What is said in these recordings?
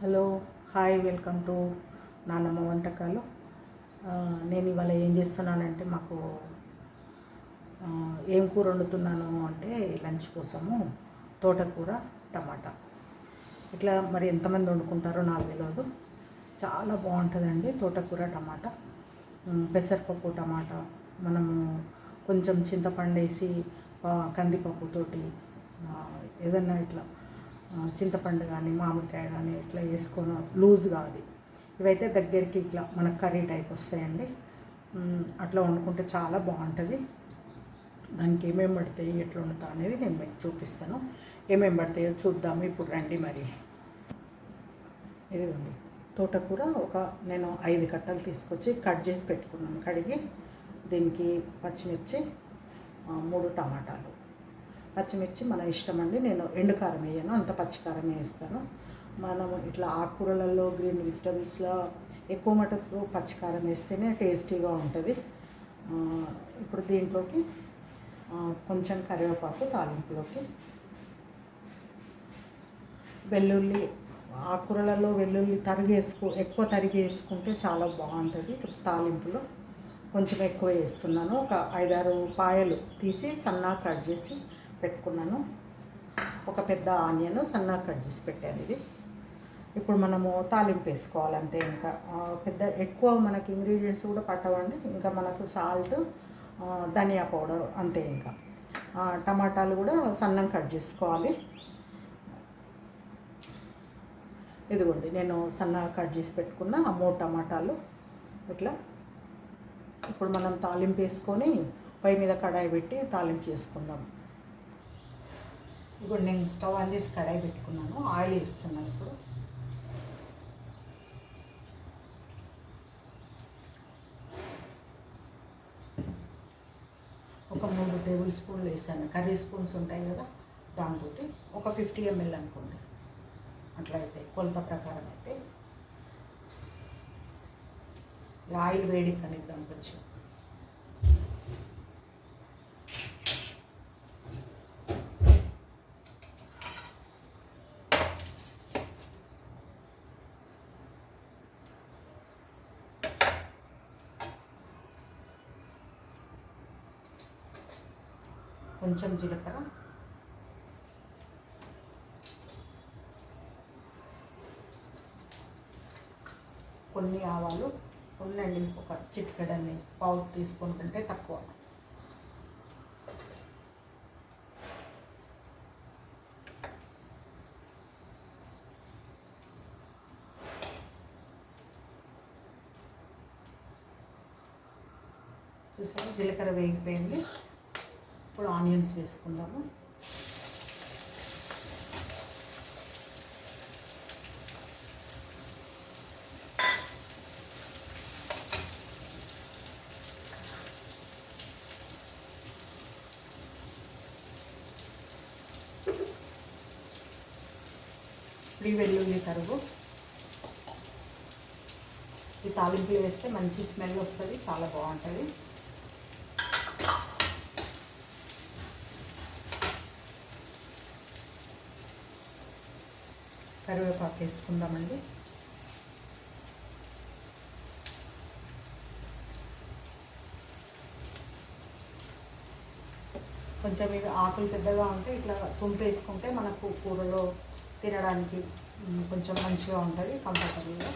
Hello hi welcome to నానమ్మ వంటకాలు. నేను ఇవాళ ఏం చేస్తున్నానంటే మాకు ఏం కూర వండుతున్నాను అంటే లంచ్ కోసము తోటకూర టమాటా. ఇట్లా మరి ఎంతమంది వండుకుంటారో నాకు తెలియదు చాలా బాగుంటుందండి తోటకూర టమాటా. పెసరపప్పు టమాటా. మనము కొంచెం చింతపండు వేసి కందిపప్పుతోటి ఏదన్నా ఇట్లా చింతపండు కానీ మామిడికాయ కానీ ఇట్లా వేసుకొని లూజ్గా అది ఇవైతే దగ్గరికి ఇట్లా మనకు కర్రీ టైప్ వస్తాయండి. అట్లా వండుకుంటే చాలా బాగుంటుంది. దానికి ఏమేమి పడతాయి ఎట్లా వండుతా అనేది నేను మీకు చూపిస్తాను. ఏమేమి పడతాయో చూద్దాము. ఇప్పుడు రండి మరి. ఇదిగోండి. తోటకూర ఒక నేను ఐదు కట్టలు తీసుకొచ్చి కట్ చేసి పెట్టుకున్నాను. కడిగి దీనికి పచ్చిమిర్చి మూడు టమాటాలు. పచ్చిమిర్చి మన ఇష్టం అండి. నేను ఎండు కారం వేయను అంత పచ్చికారం వేస్తాను. మనం ఇట్లా ఆకుకూరలలో గ్రీన్ వెజిటబుల్స్లో ఎక్కువ మటుకు పచ్చికారం వేస్తేనే టేస్టీగా ఉంటుంది. ఇప్పుడు దీంట్లోకి కొంచెం కరివేపాకు తాలింపులోకి. వెల్లుల్లి ఆకుకూరలలో వెల్లుల్లి తరిగేసుకో ఎక్కువ తరిగి వేసుకుంటే చాలా బాగుంటుంది. తాలింపులో కొంచెం ఎక్కువ వేస్తున్నాను. ఒక ఐదారు పాయలు తీసి సన్నగా కట్ చేసి పెట్టుకున్నాను. ఒక పెద్ద ఆనియన్ సన్నగా కట్ చేసి పెట్టాను ఇది. ఇప్పుడు మనము తాలింపు వేసుకోవాలి అంతే ఇంకా. పెద్ద ఎక్కువ మనకి ఇంగ్రీడియంట్స్ కూడా పట్టవండి. ఇంకా మనకు సాల్ట్ ధనియా పౌడర్ అంతే ఇంకా. టమాటాలు కూడా సన్నం కట్ చేసుకోవాలి. ఇదిగోండి నేను సన్నగా కట్ చేసి పెట్టుకున్న ఆ మూడు టమాటాలు ఇట్లా. ఇప్పుడు మనం తాలింపు వేసుకొని పై మీద కడాయి పెట్టి తాలింపు చేసుకుందాం. ఇప్పుడు నేను స్టవ్ ఆన్ చేసి కడాయి పెట్టుకున్నాను. ఆయిల్ వేస్తున్నాను ఇప్పుడు. ఒక మూడు టేబుల్ స్పూన్లు వేసాను. కర్రీ స్పూన్స్ ఉంటాయి కదా దాంతో ఒక ఫిఫ్టీ ఎంఎల్ అనుకోండి. అట్లా అయితే కొలత ప్రకారం అయితే. ఆయిల్ వేడి కనిద్దాం కొంచెం. కొంచెం జీలకర్ర. కొన్ని ఆవాలు ఉండండి ఒక చిటికెడని పావు తీసుకొని కంటే తక్కువ. చూసారా? జీలకర్ర వేగిపోయింది. ఇప్పుడు ఆనియన్స్ వేసుకుందాము. ఈ వెల్లుల్లి తరుగు ఈ తాలింపులు వేస్తే మంచి స్మెల్ వస్తుంది చాలా బాగుంటుంది. కరివేపాకు వేసుకుందామండి. కొంచెం ఇవి ఆకులు పెద్దగా ఉంటే ఇట్లా తుంపేసుకుంటే మనకు కూరలో తినడానికి కొంచెం మంచిగా ఉంటుంది కంఫర్టబుల్గా.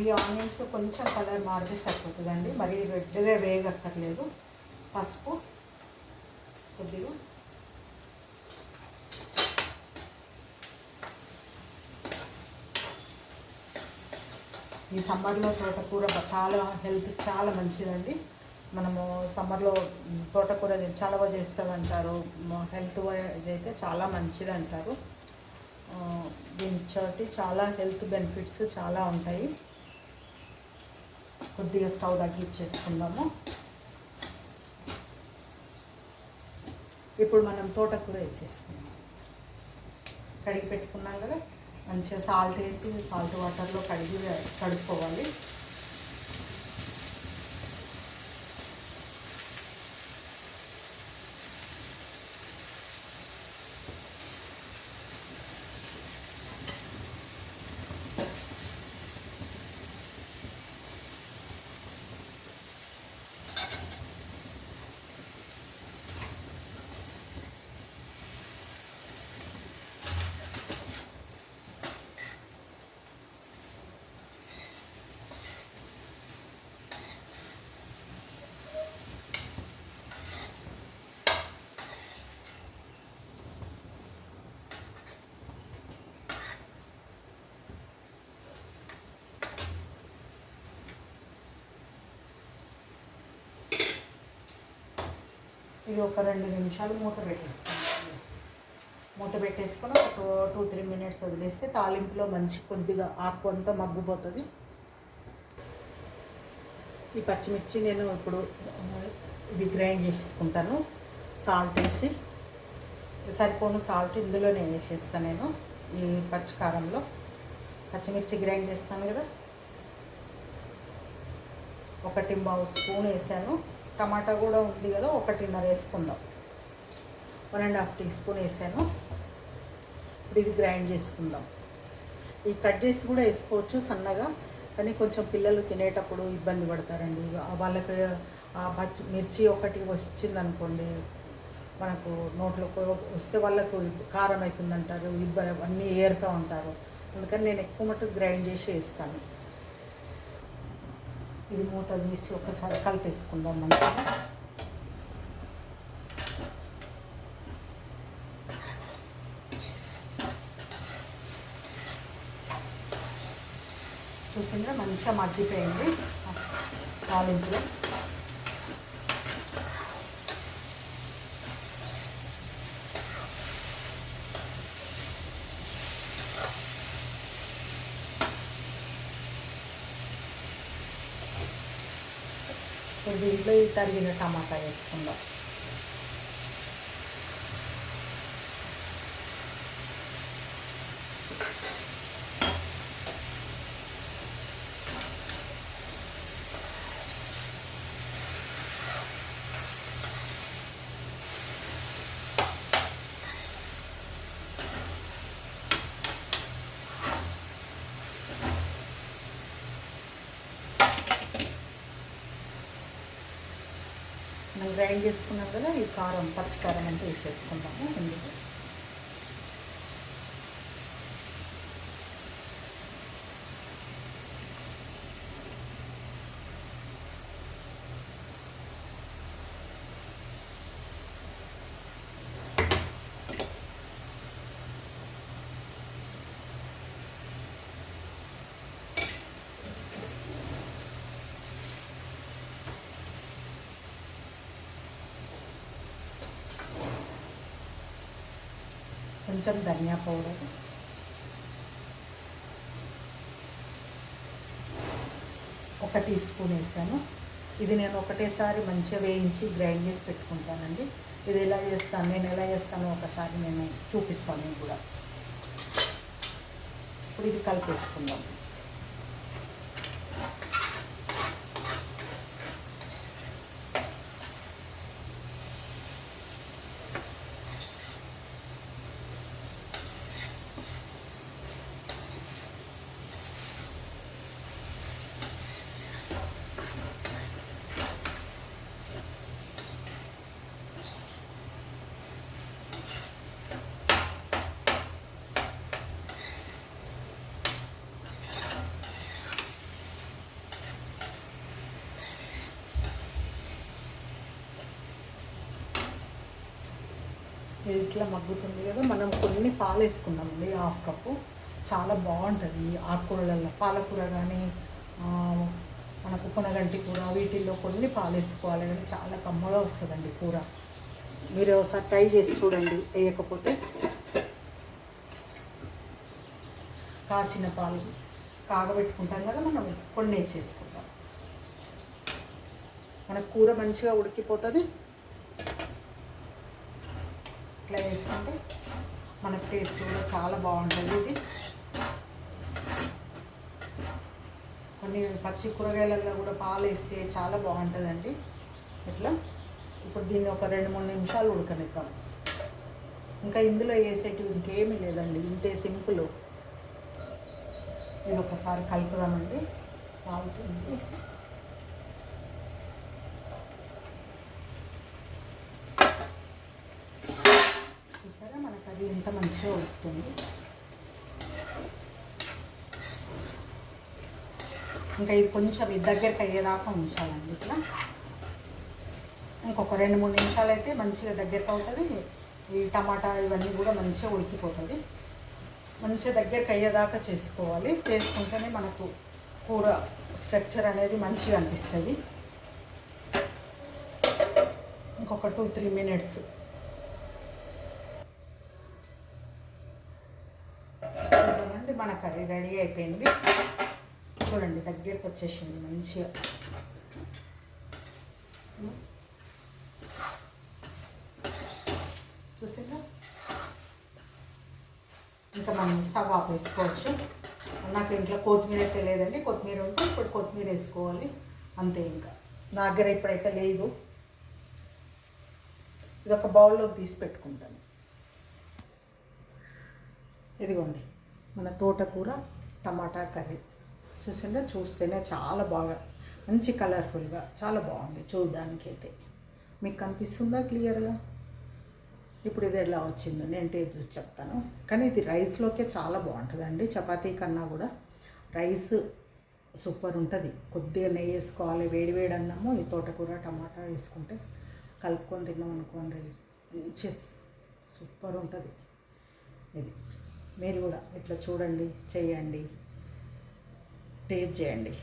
ఈ ఆనియన్స్ కొంచెం కలర్ మారితే సరిపోతుందండి. మరీ రెడ్గా వేగక్కర్లేదు. పసుపు కొద్దిగా. ఈ సమ్మర్లో తోటకూర చాలా హెల్త్ చాలా మంచిదండి. మనము సమ్మర్లో తోటకూర చలవ చేస్తామంటారు. హెల్త్ వైజ్ అయితే చాలా మంచిది అంటారు దీని చోటి చాలా హెల్త్ బెనిఫిట్స్ చాలా ఉంటాయి. కొద్దిగా స్టవ్ తగ్గించేసుకుందాము ఇప్పుడు మనం తోటకూర వేసేసుకుందాం. కడిగి పెట్టుకున్నాం కదా మంచిగా సాల్ట్ వేసి సాల్ట్ వాటర్లో కడిగి కడుక్కోవాలి. ఇది ఒక రెండు నిమిషాలు మూత పెట్టేస్తాను. మూత పెట్టేసుకొని ఒక టూ టూ త్రీ మినిట్స్ వదిలేస్తే తాలింపులో మంచి కొద్దిగా ఆకు అంతా మగ్గిపోతుంది. ఈ పచ్చిమిర్చి నేను ఇప్పుడు ఇది గ్రైండ్ చేసుకుంటాను సాల్ట్ వేసి సరిపోను సాల్ట్ ఇందులోనే వేసేస్తాను నేను ఈ పచ్చికారంలో. పచ్చిమిర్చి గ్రైండ్ చేస్తాను కదా. ఒకటి బావు స్పూన్ వేసాను. టమాటా కూడా ఉంది కదా ఒకటిన్నర వేసుకుందాం. One and half teaspoon వేసాను. ఇప్పుడు ఇది గ్రైండ్ చేసుకుందాం. ఈ కట్ చేసి కూడా వేసుకోవచ్చు సన్నగా కానీ కొంచెం పిల్లలు తినేటప్పుడు ఇబ్బంది పడతారండి. వాళ్ళకి ఆ పచ్చి మిర్చి ఒకటి వచ్చింది అనుకోండి మనకు నోట్లో వస్తే వాళ్ళకు కారం అవుతుందంటారు ఇబ్బంది అన్నీ ఏరుతూ ఉంటారు. అందుకని నేను ఎక్కువ మటుకు గ్రైండ్ చేసి వేస్తాను. ఇది మూత తీసి ఒకసారి కలిపేసుకుందాం మంచిగా. చూసిందా మంచిగా మగ్గిపోయింది. తాలింపులో. దీంట్లో తరిగిన టమాటా వేసుకుందాం. గ్రైండ్ చేసుకున్నాం కదా ఈ కారం పచ్చి కారం అంతా వేసేసుకుందాము. ఇందులో కొంచెం ధనియా పౌడర్. ఒక టీ స్పూన్ వేసాను. ఇది నేను ఒకటేసారి మంచిగా వేయించి గ్రైండ్ చేసి పెట్టుకుంటానండి. ఇది ఎలా చేస్తాను నేను ఎలా చేస్తానో ఒకసారి నేను చూపిస్తాను నేను కూడా. ఇప్పుడు ఇది కలిపేసుకుందాం. ఇట్లా మగ్గుతుంది కదా మనం కొన్ని పాలు వేసుకున్నామండి హాఫ్ కప్పు. చాలా బాగుంటుంది ఆకుకూరలలో పాలకూర కానీ మనకు పునగంటి కూర వీటిల్లో కొన్ని పాలు వేసుకోవాలి కానీ చాలా కమ్మగా వస్తుందండి కూర. మీరు ఒకసారి ట్రై చేసి చూడండి వేయకపోతే. కాచిన పాలు కాగబెట్టుకుంటాం కదా మనం కొన్ని వేసేసుకుంటాం. మన కూర మంచిగా ఉడికిపోతుంది. ఇట్లా వేసుకుంటే మన టేస్ట్ కూడా చాలా బాగుంటుంది. ఇది కొన్ని పచ్చి కూరగాయలలో కూడా పాలు వేస్తే చాలా బాగుంటుందండి. ఇట్లా ఇప్పుడు దీన్ని ఒక రెండు మూడు నిమిషాలు ఉడకనిద్దాం. ఇంకా ఇందులో వేసేటివి ఇంకేమీ లేదండి. ఇంతే సింపుల్. ఇది ఒకసారి కలుపుదామండి. పాలుతుంది చూసారా మనకు అది ఎంత మంచిగా ఉడుకుతుంది ఇంకా ఇది కొంచెం ఇది దగ్గరికి అయ్యేదాకా ఉంచాలండి ఇట్లా. ఇంకొక రెండు మూడు నిమిషాలు అయితే మంచిగా దగ్గరికి అవుతుంది. ఈ టమాటా ఇవన్నీ కూడా మంచిగా ఉడికిపోతుంది. మంచిగా దగ్గరికి అయ్యేదాకా చేసుకోవాలి. చేసుకుంటేనే మనకు కూర స్ట్రక్చర్ అనేది మంచిగా అనిపిస్తుంది. ఇంకొక టూ త్రీ మినిట్స్ చూడండి మన కర్రీ రెడీ అయిపోయింది. చూడండి దగ్గరికి వచ్చేసింది మంచిగా. చూసిందా ఇంకా మనం స్టవ్ ఆఫ్ వేసుకోవచ్చు నాకు ఇంట్లో కొత్తిమీర అయితే లేదండి. కొత్తిమీర ఉంటే ఇప్పుడు కొత్తిమీర వేసుకోవాలి. అంతే ఇంకా. నా దగ్గర ఇప్పుడైతే లేదు. ఇది ఒక బౌల్లో తీసి పెట్టుకుంటాను. ఇదిగోండి. మన తోటకూర టమాటా కర్రీ. చూసిందా చూస్తేనే చాలా బాగా మంచి కలర్ఫుల్గా చాలా బాగుంది చూడడానికి అయితే మీకు కనిపిస్తుందా క్లియర్గా? ఇప్పుడు ఇది ఎలా వచ్చిందో నేను టేస్ట్ చూసి చెప్తాను. కానీ ఇది రైస్లోకే చాలా బాగుంటుందండి. చపాతీ కన్నా కూడా రైస్ సూపర్ ఉంటుంది. కొద్దిగా నెయ్యి వేసుకోవాలి వేడి వేడి అన్నము ఈ తోటకూర టమాటా వేసుకుంటే కలుపుకొని తిన్నాం అనుకోండి మంచి సూపర్ ఉంటుంది. ఇది మీరు కూడా ఇట్లా చూడండి చేయండి. టేస్ట్ చేయండి.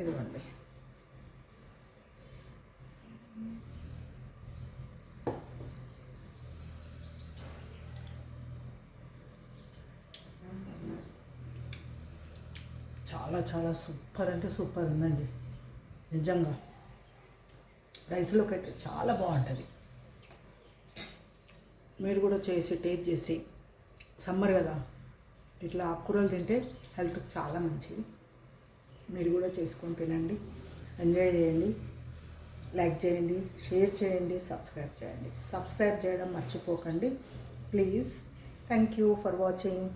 ఇదిగోండి. చాలా చాలా సూపర్ అంటే సూపర్ ఉందండి. నిజంగా. రైస్లోకి అయితే చాలా బాగుంటుంది. మీరు కూడా చేసి టేస్ట్ చేసి సమ్మర్ కదా ఇట్లా ఆకుకూరలు తింటే హెల్త్కి చాలా మంచిది. మీరు కూడా చేసుకొని తినండి ఎంజాయ్ చేయండి లైక్ చేయండి షేర్ చేయండి సబ్స్క్రైబ్ చేయండి. సబ్స్క్రైబ్ చేయడం మర్చిపోకండి. Please thank you for watching.